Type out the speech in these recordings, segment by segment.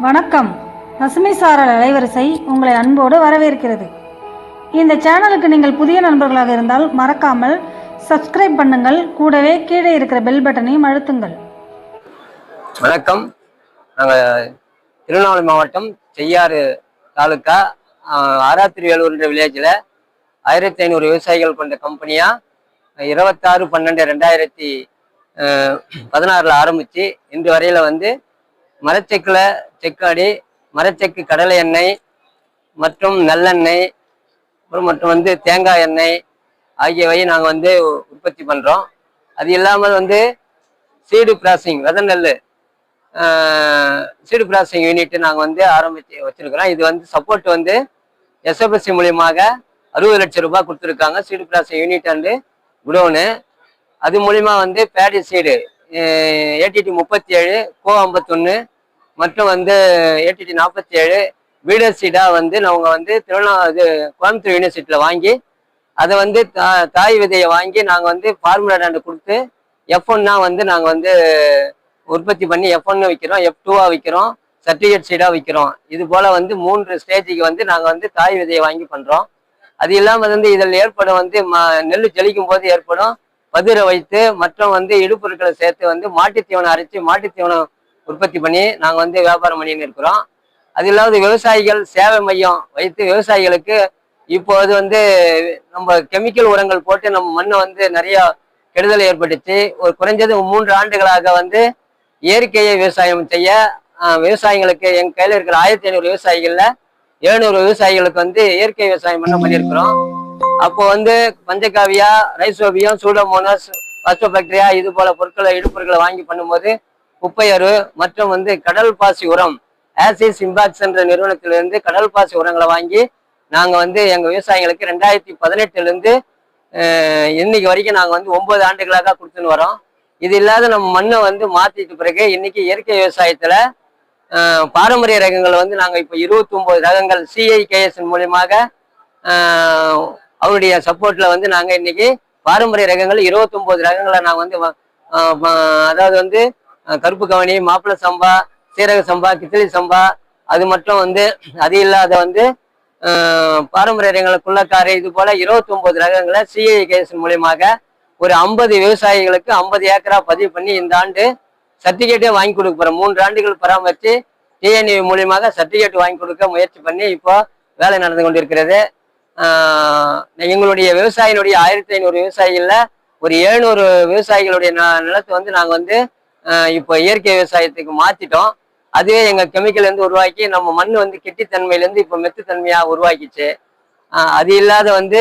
வணக்கம். பசுமை சாரல் அலைவரிசை உங்களை அன்போடு வரவேற்கிறது. இந்த சேனலுக்கு நீங்கள் புதிய நண்பர்களாக இருந்தால் மறக்காமல் சப்ஸ்கிரைப் பண்ணுங்கள். கூடவே கீழே இருக்கிற பெல் பட்டனையும் அழுத்துங்கள். வணக்கம். நாங்கள் திருவண்ணாமலை மாவட்டம் செய்யாறு தாலுக்கா ஆஹ், ஆராத்திரிவேலூர்ன்ற வில்லேஜில் ஆயிரத்தி ஐநூறு விவசாயிகள் கொண்ட கம்பெனியாக இருபத்தாறு பன்னெண்டு ரெண்டாயிரத்தி பதினாறில் ஆரம்பித்து இன்று வரையில் வந்து மரச்செக்கில் செக்காடி மரச்செக்கு கடலை எண்ணெய் மற்றும் நல்லெண்ணெய் அப்புறம் மற்றும் வந்து தேங்காய் எண்ணெய் ஆகியவை நாங்கள் வந்து உற்பத்தி பண்ணுறோம் அது இல்லாமல் வந்து சீடு ப்ராசிங் வித நெல் சீடு ப்ராசஸிங் யூனிட் நாங்கள் வந்து ஆரம்பித்து வச்சிருக்கிறோம். இது வந்து சப்போர்ட் வந்து எஸ்எஃப்எஸ்சி மூலியமாக அறுபது லட்சம் ரூபாய் கொடுத்துருக்காங்க. Seed processing unit and godown அது மூலிமா வந்து பேடி சீடு ஏடிடி முப்பத்தி ஏழு கோ ஐம்பத்தொன்று மற்றும் வந்து ஏடிடி நாற்பத்தி ஏழு வீடர் சீடாக வந்து நாங்கள் வந்து திருவண்ணா இது கோயம்புத்தூர் யூனிவர்சிட்டியில் வாங்கி அதை வந்து தா- தாய் விதையை வாங்கி நாங்கள் வந்து ஃபார்முலா ரெண்டு கொடுத்து எஃப் ஒன்னா வந்து நாங்கள் வந்து உற்பத்தி பண்ணி எஃப் ஒன்னு விற்கிறோம் எஃப் டூவாக விற்கிறோம் சர்டிஃபிகேட் சீடாக விற்கிறோம் இது போல் வந்து மூன்று ஸ்டேஜுக்கு வந்து நாங்கள் வந்து தாய் விதையை வாங்கி பண்ணுறோம் அது இல்லாமல் வந்து இதில் ஏற்படும் வந்து ம நெல் ஜலிக்கும் போது ஏற்படும் பதிர வைத்து மற்றும் வந்து இடுப்பொருட்களை சேர்த்து வந்து மாட்டுத்தீவனம் அரைச்சி மாட்டுத்தீவனம் உற்பத்தி பண்ணி நாங்கள் வந்து வியாபாரம் பண்ணின்னு இருக்கிறோம். அது இல்லாத விவசாயிகள் சேவை மையம் வைத்து விவசாயிகளுக்கு இப்போது வந்து நம்ம கெமிக்கல் உரங்கள் போட்டு நம்ம மண்ணை வந்து நிறைய கெடுதல் ஏற்பட்டுச்சு. ஒரு குறைஞ்சது மூன்று ஆண்டுகளாக வந்து இயற்கையை விவசாயம் செய்ய விவசாயிகளுக்கு எங்க கையில இருக்கிற ஆயிரத்தி ஐநூறு விவசாயிகள்ல எழுநூறு விவசாயிகளுக்கு வந்து இயற்கை விவசாயம் பண்ண பண்ணியிருக்கிறோம். அப்போ வந்து பஞ்சகாவியா ரைசோபியம் சூடோமோனஸ் பாக்டீரியா இது போல பொருட்களை இடுப்பொருட்களை வாங்கி பண்ணும்போது குப்பையரு மற்றும் வந்து கடல் பாசி உரம் ஆசிஸ் இம்பாக்ஸ் என்ற நிறுவனத்திலிருந்து கடல் பாசி உரங்களை வாங்கி நாங்கள் வந்து எங்கள் விவசாயிகளுக்கு ரெண்டாயிரத்தி பதினெட்டுலேருந்து இன்னைக்கு வரைக்கும் நாங்கள் வந்து ஒன்பது ஆண்டுகளாக கொடுத்துன்னு வரோம். இது இல்லாத நம்ம மண்ணை வந்து மாற்றிட்டு பிறகு இன்னைக்கு இயற்கை விவசாயத்தில் பாரம்பரிய ரகங்களை வந்து நாங்கள் இப்போ இருபத்தி ரகங்கள் சிஐகேஎஸ் மூலியமாக அவருடைய சப்போர்ட்டில் வந்து நாங்கள் இன்னைக்கு பாரம்பரிய ரகங்கள் இருபத்தொம்போது ரகங்களை நாங்கள் வந்து அதாவது வந்து கருப்பு கவனி மாப்பிள்ளை சம்பா சீரக சம்பா கித்தளி சம்பா அது மட்டும் வந்து அது இல்லாத வந்து பாரம்பரிய ரகங்களை குள்ளக்காரை இது போல இருபத்தி ஒன்பது ரகங்களை சிஐகேஎஸ் மூலியமாக ஒரு ஐம்பது விவசாயிகளுக்கு ஐம்பது ஏக்கரா பதிவு பண்ணி இந்த ஆண்டு சர்டிஃபிகேட்டே வாங்கி கொடுக்க போறோம். மூன்று ஆண்டுகள் பராமரித்து டிஎன்ஏ மூலியமாக சர்டிஃபிகேட் வாங்கி கொடுக்க முயற்சி பண்ணி இப்போ வேலை நடந்து கொண்டிருக்கிறது. எங்களுடைய விவசாயினுடைய ஆயிரத்தி ஐநூறு விவசாயிகள்ல ஒரு எழுநூறு விவசாயிகளுடைய ந- நிலத்தை வந்து நாங்கள் வந்து இப்போ இயற்கை விவசாயத்துக்கு மாத்திட்டோம். அதுவே எங்க கெமிக்கல் வந்து உருவாக்கி நம்ம மண் வந்து கெட்டித்தன்மையிலேருந்து இப்போ மெத்துத்தன்மையா உருவாக்கிச்சு. அது இல்லாத வந்து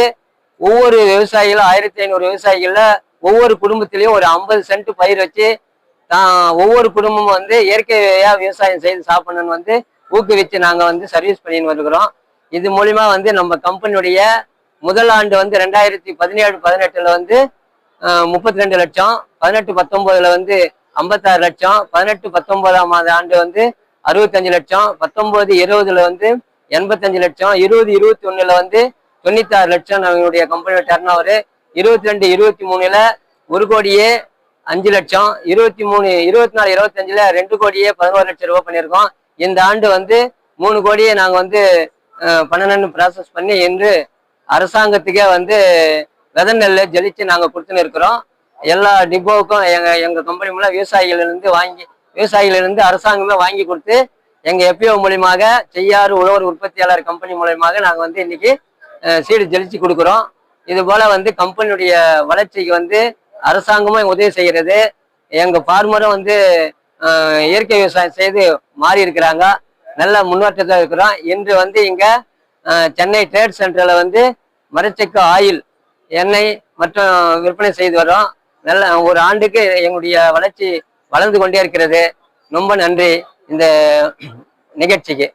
ஒவ்வொரு விவசாயிகளும் ஆயிரத்தி ஐநூறு விவசாயிகள்ல ஒவ்வொரு குடும்பத்திலையும் ஒரு ஐம்பது சென்ட் பயிர் வச்சு தான் ஒவ்வொரு குடும்பமும் வந்து இயற்கையா விவசாயம் செய்து சாப்பிடணும்னு வந்து ஊக்குவிச்சு நாங்க வந்து சர்வீஸ் பண்ணின்னு வருகிறோம். இது மூலியமா வந்து நம்ம கம்பெனியுடைய முதல் ஆண்டு வந்து ரெண்டாயிரத்தி பதினேழு பதினெட்டுல வந்து முப்பத்தி ரெண்டு லட்சம் பதினெட்டு பத்தொன்பதுல வந்து ஐம்பத்தாறு லட்சம் பதினெட்டு பத்தொன்பதாம் ஆண்டு வந்து அறுபத்தஞ்சு லட்சம் பத்தொன்பது இருபதுல வந்து எண்பத்தஞ்சு லட்சம் இருபது இருபத்தி ஒண்ணுல வந்து தொண்ணூத்தாறு லட்சம் நம்மளுடைய கம்பெனியோட டர்ன் ஓவர் இருபத்தி ரெண்டு இருபத்தி மூணுல ஒரு கோடியே அஞ்சு லட்சம் இருபத்தி மூணு இருபத்தி நாலு இருபத்தஞ்சுல ரெண்டு கோடியே பதினோரு லட்சம் ரூபாய் பண்ணியிருக்கோம். இந்த ஆண்டு வந்து மூணு கோடியே நாங்கள் வந்து பன்னெண்டு ப்ராசஸ் பண்ணி இன்று அரசாங்கத்துக்கே வந்து வித நெல்லை ஜலிச்சு நாங்கள் கொடுத்துன்னு இருக்கிறோம். எல்லா டிப்போவுக்கும் எங்க எங்க கம்பெனி மூலம் விவசாயிகளிலிருந்து வாங்கி விவசாயிகளிலிருந்து அரசாங்கமே வாங்கி கொடுத்து எங்க எப்பிஓ மூலியமாக செய்யாறு உழவர் உற்பத்தியாளர் கம்பெனி மூலியமாக நாங்க வந்து இன்னைக்கு சீடு ஜெலிச்சு கொடுக்குறோம். இது போல வந்து கம்பெனியுடைய வளர்ச்சிக்கு வந்து அரசாங்கமும் உதவி செய்கிறது. எங்க ஃபார்மரும் வந்து இயற்கை விவசாயம் செய்து மாறி இருக்கிறாங்க. நல்ல முன்னேற்றத்தில் இருக்கிறோம். இன்று வந்து இங்க சென்னை ட்ரேட் சென்டர்ல வந்து மரச்சக்கு ஆயில் எண்ணெய் மற்றும் விற்பனை செய்து வரோம் நல்ல ஒரு ஆண்டுக்கு எங்களுடைய வளர்ச்சி வளர்ந்து கொண்டே இருக்கிறது. ரொம்ப நன்றி இந்த நிகழ்ச்சிக்கு.